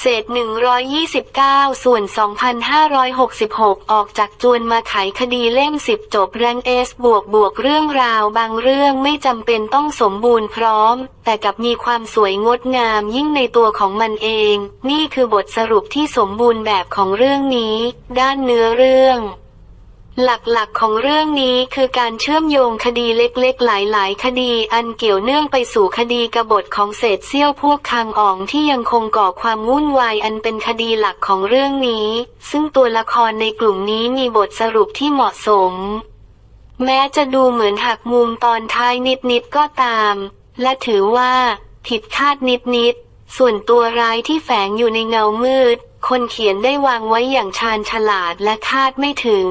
เศษ 129 ส่วน 2,566 ออกจากจวนมาไขคดีเล่ม 10 จบแรงเอสบวกบวกเรื่องราวบางเรื่องไม่จำเป็นต้องสมบูรณ์พร้อม แต่กับมีความสวยงดงามยิ่งในตัวของมันเอง นี่คือบทสรุปที่สมบูรณ์แบบของเรื่องนี้ ด้านเนื้อเรื่อง หลักๆของเรื่องนี้คือการเชื่อมโยงคดีเล็กๆ หลายๆ คดีอันเกี่ยวเนื่องไปสู่คดีกบฏของเศษเสี้ยวพวกคางอ่องที่ยังคงก่อความวุ่นวายอันเป็นคดีหลักของเรื่องนี้ ซึ่งตัวละครในกลุ่มนี้มีบทสรุปที่เหมาะสม แม้จะดูเหมือนหักมุมตอนท้ายนิดๆก็ตาม และถือว่า ผิดคาดนิดๆส่วนตัวร้ายที่แฝงอยู่ในเงามืด คนเขียนได้วางไว้อย่างชาญฉลาดและคาดไม่ถึง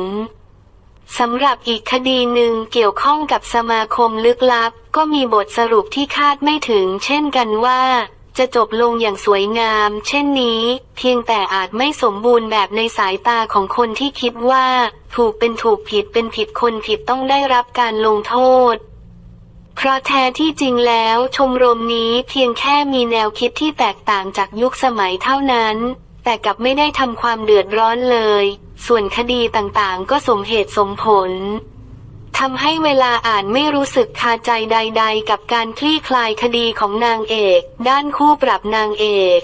สำหรับอีกคดีหนึ่งเกี่ยวข้องกับสมาคมลึกลับ ก็มีบทสรุปที่คาดไม่ถึง เช่นกันว่า จะจบลงอย่างสวยงาม เช่นนี้ เพียงแต่อาจไม่สมบูรณ์แบบในสายตาของคนที่คิดว่า ถูกเป็นถูกผิดเป็นผิดคนผิดต้องได้รับการลงโทษ เพราะแท้ที่จริงแล้วชมรมนี้เพียงแค่มีแนวคิดที่แตกต่างจากยุคสมัยเท่านั้น แต่กลับไม่ได้ทำความเดือดร้อนเลย ส่วนคดีต่างๆ ก็สมเหตุสมผลทำให้เวลาอ่านไม่รู้สึกคาใจใด ๆ กับการคลี่คลายคดีของนางเอก ด้านคู่ปรับนางเอก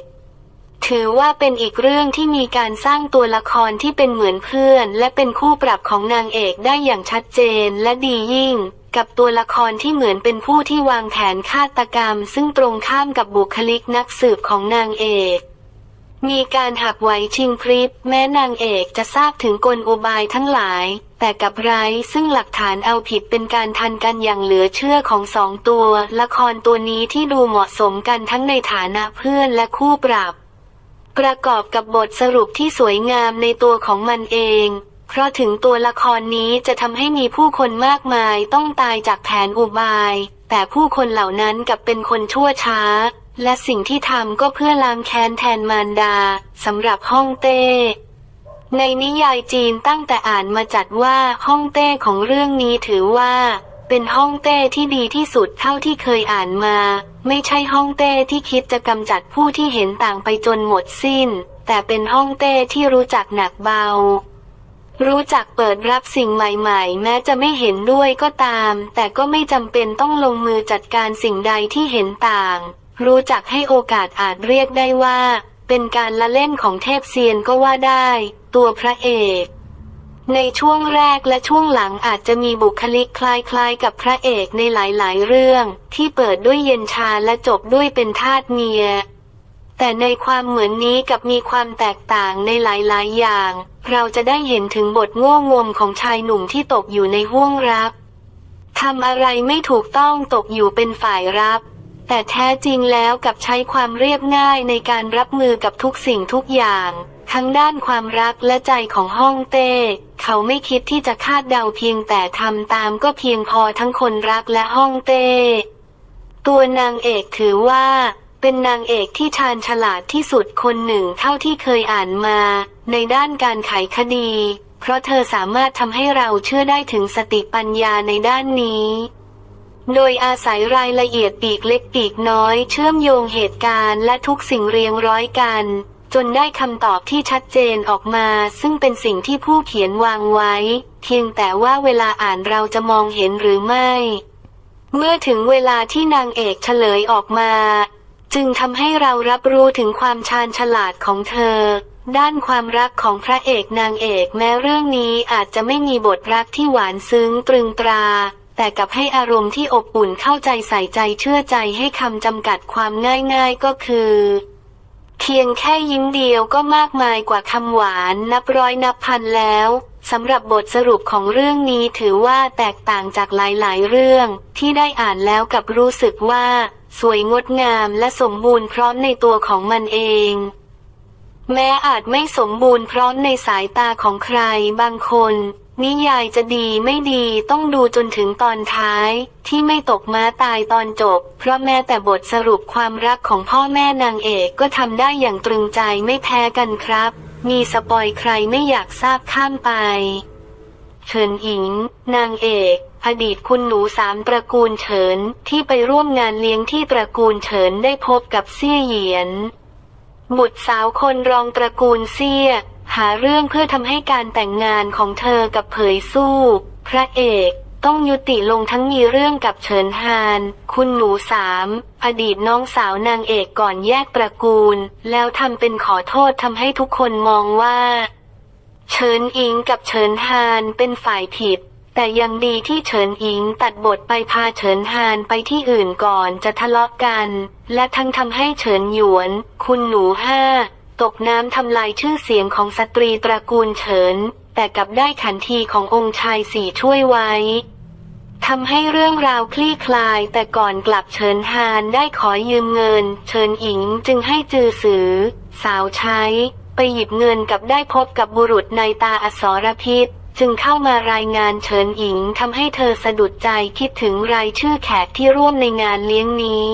ถือว่าเป็นอีกเรื่องที่มีการสร้างตัวละครที่เป็นเหมือนเพื่อน และเป็นคู่ปรับของนางเอกได้อย่างชัดเจนและดียิ่ง กับตัวละครที่เหมือนเป็นผู้ที่วางแผนฆาตกรรม ซึ่งตรงข้ามกับบุคลิกนักสืบของนางเอก มีการหักไหวชิงพริบแม้นางเอกจะทราบถึงกลอุบายทั้งหลาย แต่กับไรซึ่งหลักฐานเอาผิดเป็นการทันกันอย่างเหลือเชื่อของสองตัว ละครตัวนี้ที่ดูเหมาะสมกันทั้งในฐานะเพื่อนและคู่ปรับ ประกอบกับบทสรุปที่สวยงามในตัวของมันเอง เพราะถึงตัวละครนี้จะทำให้มีผู้คนมากมายต้องตายจากแผนอุบาย แต่ผู้คนเหล่านั้นกลับเป็นคนชั่วช้า และสิ่งที่ทำก็เพื่อล้างแค้นแทนมารดาสำหรับฮ่องเต้ ในนิยายจีนตั้งแต่อ่านมาจัดว่าฮ่องเต้ของเรื่องนี้ถือว่า เป็นฮ่องเต้ที่ดีที่สุดเท่าที่เคยอ่านมา ไม่ใช่ฮ่องเต้ที่คิดจะกำจัดผู้ที่เห็นต่างไปจนหมดสิ้น แต่เป็นฮ่องเต้ที่รู้จักหนักเบา รู้จักเปิดรับสิ่งใหม่ๆ แม้จะไม่เห็นด้วยก็ตาม แต่ก็ไม่จำเป็นต้องลงมือจัดการสิ่งใดที่เห็นต่าง รู้จักให้โอกาสอาจเรียกได้ว่า เป็นการละเล่นของเทพเซียนก็ว่าได้ ตัวพระเอก ในช่วงแรกและช่วงหลังอาจจะมีบุคลิกคล้ายๆ กับพระเอกในหลายๆ เรื่อง ที่เปิดด้วยเย็นชาและจบด้วยเป็นทาสเมียแต่ในความเหมือนนี้กับมีความแตกต่างในหลายๆ อย่าง เราจะได้เห็นถึงบทง่วงมของชายหนุ่มที่ตกอยู่ในห่วงรักทำอะไรไม่ถูกต้องตกอยู่เป็นฝ่ายรับ แต่แท้จริงแล้วกับใช้ความเรียบง่ายในการรับมือกับทุกสิ่งทุกอย่าง ทั้งด้านความรักและใจของฮ่องเต้ เขาไม่คิดที่จะคาดเดาเพียงแต่ทำตามก็เพียงพอทั้งคนรักและฮ่องเต้ ตัวนางเอกถือว่า เป็นนางเอกที่ชาญฉลาดที่สุดคนหนึ่งเท่าที่เคยอ่านมา ในด้านการไขคดี เพราะเธอสามารถทำให้เราเชื่อได้ถึงสติปัญญาในด้านนี้ โดยอาศัยรายละเอียดปีกเล็กปีกน้อย เชื่อมโยงเหตุการณ์และทุกสิ่งเรียงร้อยกัน จนได้คำตอบที่ชัดเจนออกมา ซึ่งเป็นสิ่งที่ผู้เขียนวางไว้ เพียงแต่ว่าเวลาอ่านเราจะมองเห็นหรือไม่ เมื่อถึงเวลาที่นางเอกเฉลยออกมา จึงทำให้เรารับรู้ถึงความชาญฉลาดของเธอ ด้านความรักของพระเอกนางเอกแม้เรื่องนี้อาจจะไม่มีบทรักที่หวานซึ้งตรึงตรา แต่กับให้อารมณ์ที่อบอุ่นเข้าใจใส่ใจเชื่อใจให้คำจำกัดความง่ายๆก็คือเพียงแค่ยิ้มเดียวก็มากมายกว่าคำหวานนับร้อยนับพันแล้วสำหรับบทสรุปของเรื่องนี้ถือว่าแตกต่างจากหลายๆ เรื่อง ที่ได้อ่านแล้วกับรู้สึกว่า สวยงดงามและสมบูรณ์พร้อมในตัวของมันเอง แม้อาจไม่สมบูรณ์พร้อมในสายตาของใครบางคน นิยายจะดีไม่ดีต้องดูจนถึงตอนท้าย ที่ไม่ตกม้าตายตอนจบ เพราะแม้แต่บทสรุปความรักของพ่อแม่นางเอกก็ทำได้อย่างตรึงใจไม่แพ้กันครับ มีสปอยใครไม่อยากทราบข้ามไปเฉินอิง นางเอก อดีตคุณหนูสามตระกูลเฉินที่ไปร่วมงานเลี้ยงที่ตระกูลเฉินได้พบกับเซี่ยเหยียน บุตรสาวคนรองตระกูลเซี่ย หาเรื่องเพื่อทำให้การแต่งงานของเธอกับเผยสู้ พระเอกต้องยุติลงทั้งมีเรื่องกับเฉินฮาน คุณหนูสาม อดีตน้องสาวนางเอกก่อนแยกตระกูล แล้วทำเป็นขอโทษทำให้ทุกคนมองว่า เฉินอิงกับเฉินฮานเป็นฝ่ายผิด แต่ยังดีที่เฉินอิงตัดบทไปพาเฉินฮานไปที่อื่นก่อนจะทะเลาะกัน และทั้งทำให้เฉินหยวน คุณหนูห้า ตกน้ำทำลายชื่อเสียงของสตรีตระกูลเฉิน แต่กลับได้ขันทีขององค์ชายสี่ช่วยไว้ทำให้เรื่องราวคลี่คลาย แต่ก่อนกลับเฉินฮานได้ขอยืมเงิน เฉินอิงจึงให้จือสือ สาวใช้ ไปหยิบเงินกับได้พบกับบุรุษในตาอสรพิษ จึงเข้ามารายงานเฉินอิงทำให้เธอสะดุดใจคิดถึงรายชื่อแขกที่ร่วมในงานเลี้ยงนี้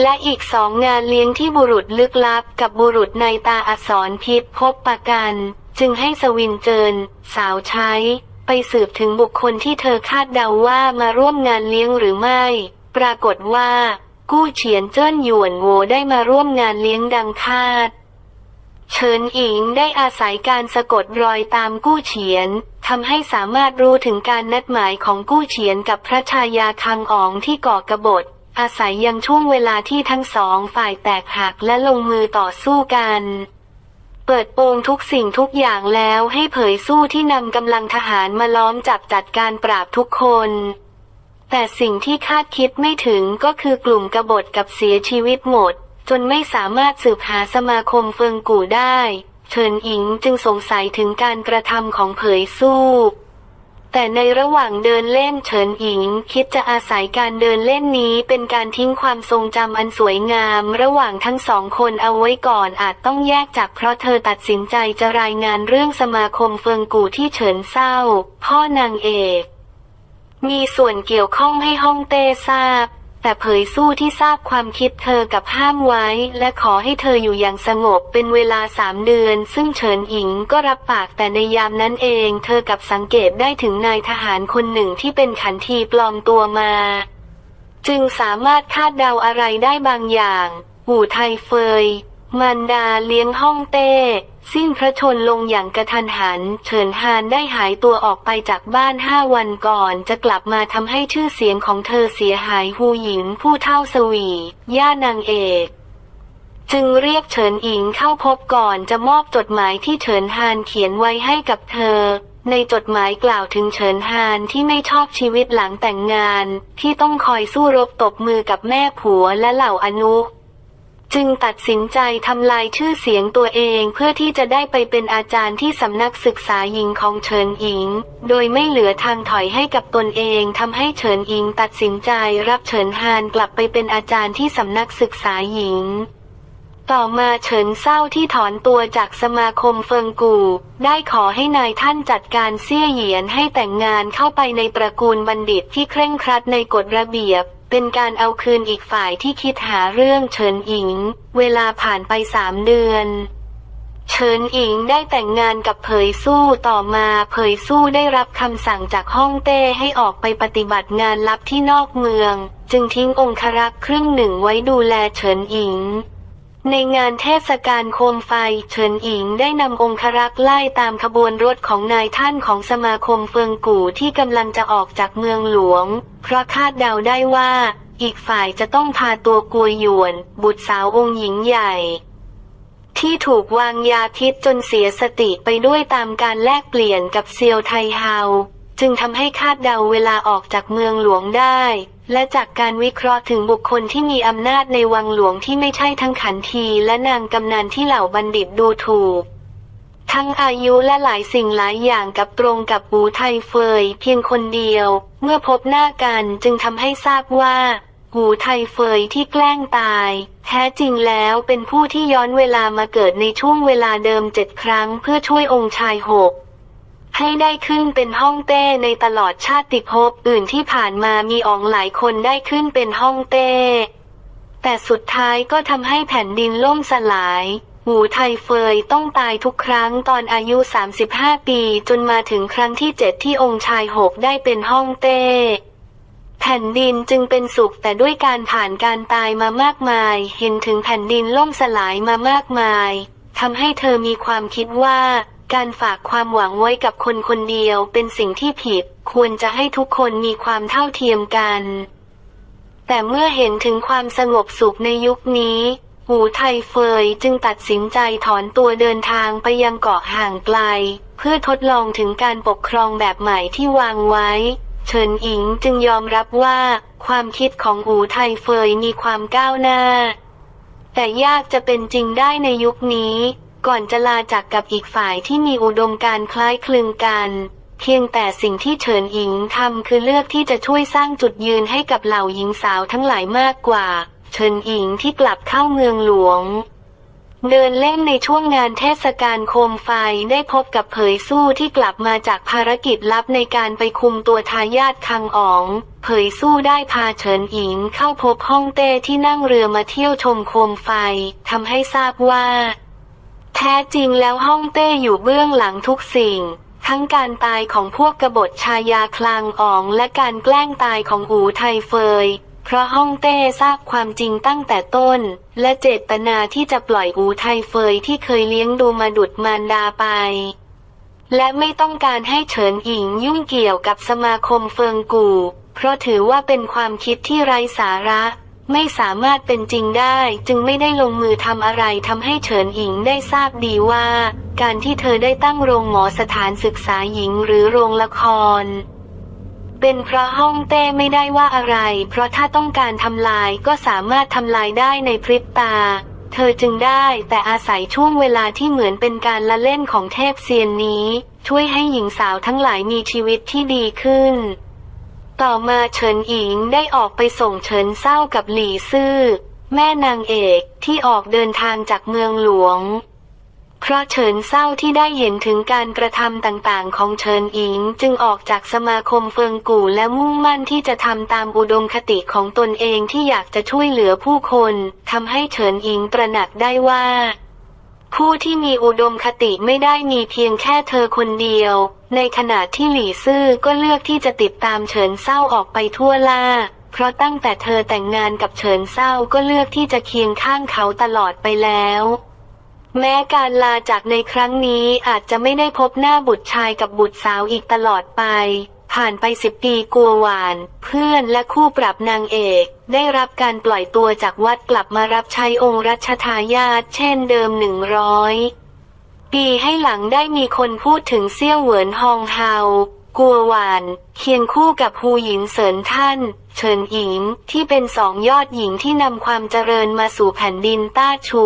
และอีกสองงานเลี้ยงที่บุรุษลึกลับกับบุรุษในตาอสรพิษพบปะกัน จึงให้สวินเจิน สาวใช้ ไปสืบถึงบุคคลที่เธอคาดเดาว่ามาร่วมงานเลี้ยงหรือไม่ ปรากฏว่า กู้เฉียนเจิ้นหยวนโวได้มาร่วมงานเลี้ยงดังคาด เฉินอิงได้อาศัยการสะกดรอยตามกู้เฉียนทำให้สามารถรู้ถึงการนัดหมายของกู้เฉียนกับพระชายาคังอ๋องที่ก่อกบฏ อาศัยยังช่วงเวลาที่ทั้งสองฝ่ายแตกหักและลงมือต่อสู้กัน เปิดโปงทุกสิ่งทุกอย่างแล้วให้เผยสู้ที่นำกำลังทหารมาล้อมจับจัดการปราบทุกคน แต่สิ่งที่คาดคิดไม่ถึงก็คือกลุ่มกบฏกับเสียชีวิตหมด จนไม่สามารถสืบหาสมาคมเฟิงกู่ได้ เฉินอิงจึงสงสัยถึงการกระทำของเผยสู้ แต่ในระหว่างเดินเล่นเฉินอิง คิดจะอาศัยการเดินเล่นนี้เป็นการทิ้งความทรงจำอันสวยงาม ระหว่างทั้งสองคนเอาไว้ก่อนอาจต้องแยกจากเพราะเธอตัดสินใจจะรายงานเรื่องสมาคมเฟิงกู่ที่เฉินเศร้า พ่อนางเอก มีส่วนเกี่ยวข้องให้ฮ่องเต้ทราบ แต่เผยสู้ที่ทราบความคิดเธอกับห้ามไว้ และขอให้เธออยู่อย่างสงบเป็นเวลาสามเดือน ซึ่งเฉินอิงก็รับปากแต่ในยามนั้นเอง เธอกับสังเกตได้ถึงนายทหารคนหนึ่งที่เป็นขันทีปลอมตัวมา จึงสามารถคาดเดาอะไรได้บางอย่างหูไทเฟย มันดาเลี้ยงฮ่องเต้ สิ้นพระชนลงอย่างกระทันหัน เฉินฮานได้หายตัวออกไปจากบ้านห้าวันก่อน จะกลับมาทำให้ชื่อเสียงของเธอเสียหายฮูหยินผู้เท่าสวี ย่านางเอกจึงเรียกเฉินอิงเข้าพบก่อนจะมอบจดหมายที่เฉินฮานเขียนไว้ให้กับเธอ ในจดหมายกล่าวถึงเฉินฮานที่ไม่ชอบชีวิตหลังแต่งงาน ที่ต้องคอยสู้รบตบมือกับแม่ผัวและเหล่าอนุ จึงตัดสินใจทำลายชื่อเสียงตัวเองเพื่อที่จะได้ไปเป็นอาจารย์ที่สำนักศึกษาหญิงของเฉินอิง โดยไม่เหลือทางถอยให้กับตนเองทำให้เฉินอิงตัดสินใจรับเฉินฮานกลับไปเป็นอาจารย์ที่สำนักศึกษาหญิง ต่อมาเฉินเศร้าที่ถอนตัวจากสมาคมเฟิงกูได้ขอให้นายท่านจัดการเสี่ยเหยียนให้แต่งงานเข้าไปในตระกูลบัณฑิตที่เคร่งครัดในกฎระเบียบ เป็นการเอาคืนอีกฝ่ายที่คิดหาเรื่องเฉินอิง เวลาผ่านไปสามเดือนเฉินอิงได้แต่งงานกับเผยสู้ต่อมาเผยสู้ได้รับคำสั่งจากฮ่องเต้ให้ออกไปปฏิบัติงานลับที่นอกเมือง จึงทิ้งองครักษ์ครึ่งหนึ่งไว้ดูแลเฉินอิง ในงานเทศกาลโคมไฟเฉินอิงได้นำองครักษ์ไล่ตามขบวนรถของนายท่านของสมาคมเฟิงกู่ที่กำลังจะออกจากเมืองหลวง เพราะคาดเดาได้ว่า อีกฝ่ายจะต้องพาตัวกัวหยวน บุตรสาวองค์หญิงใหญ่ ที่ถูกวางยาพิษจนเสียสติไปด้วยตามการแลกเปลี่ยนกับเซียวไทเฮา จึงทำให้คาดเดาเวลาออกจากเมืองหลวงได้ และจากการวิเคราะห์ถึงบุคคลที่มีอำนาจในวังหลวงที่ไม่ใช่ทั้งขันทีและนางกำนันที่เหล่าบัณฑิตดูถูกทั้งอายุและหลายสิ่งหลายอย่างกับตรงกับหูไทยเฟยเพียงคนเดียว เมื่อพบหน้ากันจึงทำให้ทราบว่า หูไทยเฟยที่แกล้งตาย แท้จริงแล้วเป็นผู้ที่ย้อนเวลามาเกิดในช่วงเวลาเดิมเจ็ดครั้งเพื่อช่วยองค์ชายหก ให้ได้ขึ้นเป็นห้องเต้ในตลอดชาติภพอื่นที่ผ่านมามีอองหลายคนได้ขึ้นเป็นห้องเต้ แต่สุดท้ายก็ทำให้แผ่นดินล่มสลายหมูไทยเฟยต้องตายทุกครั้งตอนอายุ 35 ปีจนมาถึงครั้งที่เจ็ดที่องค์ชายหกได้เป็นห้องเต้ แผ่นดินจึงเป็นสุขแต่ด้วยการผ่านการตายมามากมาย เห็นถึงแผ่นดินล่มสลายมามากมายทำให้เธอมีความคิดว่า การฝากความหวังไว้กับคนคนเดียวเป็นสิ่งที่ผิด ควรจะให้ทุกคนมีความเท่าเทียมกัน แต่เมื่อเห็นถึงความสงบสุขในยุคนี้ หูไทยเฟยจึงตัดสินใจถอนตัวเดินทางไปยังเกาะห่างไกล เพื่อทดลองถึงการปกครองแบบใหม่ที่วางไว้ เฉินอิงจึงยอมรับว่า ความคิดของหูไทยเฟยมีความก้าวหน้า แต่ยากจะเป็นจริงได้ในยุคนี้ ก่อนจะลาจากกับอีกฝ่ายที่มีอุดมการคล้ายคลึงกัน เพียงแต่สิ่งที่เฉินอิงทำคือเลือกที่จะช่วยสร้างจุดยืนให้กับเหล่าหญิงสาวทั้งหลายมากกว่า เฉินอิงที่กลับเข้าเมืองหลวง เดินเล่นในช่วงงานเทศกาลโคมไฟได้พบกับเผยสู้ที่กลับมาจากภารกิจลับในการไปคุมตัวทายาทคังอ๋อง เผยสู้ได้พาเฉินอิงเข้าพบฮ่องเต้ที่นั่งเรือมาเที่ยวชมโคมไฟทำให้ทราบว่า ท้จริงแล้วฮ่องเต้อยู่เบื้องหลังทุกสิ่ง ทั้งการตายของพวกกบฏชายาคลางอ๋องและการแกล้งตายของอูไทเฟย เพราะฮ่องเต้ทราบความจริงตั้งแต่ต้น และเจตนาที่จะปล่อยอูไทเฟยที่เคยเลี้ยงดูมาดุดมารดาไป และไม่ต้องการให้เฉินอิงยุ่งเกี่ยวกับสมาคมเฟิงกู เพราะถือว่าเป็นความคิดที่ไร้สาระ ไม่สามารถเป็นจริงได้ จึงไม่ได้ลงมือทำอะไรทำให้เฉินอิงได้ทราบดีว่า การที่เธอได้ตั้งโรงหมอสถานศึกษาหญิงหรือโรงละคร เป็นเพราะฮ่องเต้ไม่ได้ว่าอะไร เพราะถ้าต้องการทำลายก็สามารถทำลายได้ในพริบตา เธอจึงได้แต่อาศัยช่วงเวลาที่เหมือนเป็นการละเล่นของเทพเซียนนี้ ช่วยให้หญิงสาวทั้งหลายมีชีวิตที่ดีขึ้น ต่อมาเฉินอิงได้ออกไปส่งเฉินเศร้ากับหลี่ซื่อ แม่นางเอกที่ออกเดินทางจากเมืองหลวง เพราะเฉินเศร้าที่ได้เห็นถึงการกระทำต่างๆ ของเฉินอิงจึงออกจากสมาคมเฟิงกู่และมุ่งมั่นที่จะทำตามอุดมคติของตนเองที่อยากจะช่วยเหลือผู้คนทำให้เฉินอิงตระหนักได้ว่า ผู้ที่มีอุดมคติไม่ได้มีเพียงแค่เธอคนเดียว ในขณะที่หลี่ซื่อก็เลือกที่จะติดตามเฉินเศร้าออกไปทั่วล่า เพราะตั้งแต่เธอแต่งงานกับเฉินเศร้าก็เลือกที่จะเคียงข้างเขาตลอดไปแล้ว แม้การลาจากในครั้งนี้อาจจะไม่ได้พบหน้าบุตรชายกับบุตรสาวอีกตลอดไป ผ่านไปสิบปีกัวหวาน เพื่อนและคู่ปรับนางเอก ได้รับการปล่อยตัวจากวัดกลับมารับใช้องค์รัชทายาทเช่นเดิมหนึ่งร้อย ปีให้หลังได้มีคนพูดถึงเซี่ยวเหวินฮองเฮากัวหวาน เคียงคู่กับฮูหยินเสินท่าน เฉินอิงที่เป็นสองยอดหญิงที่นำความเจริญมาสู่แผ่นดินต้าชู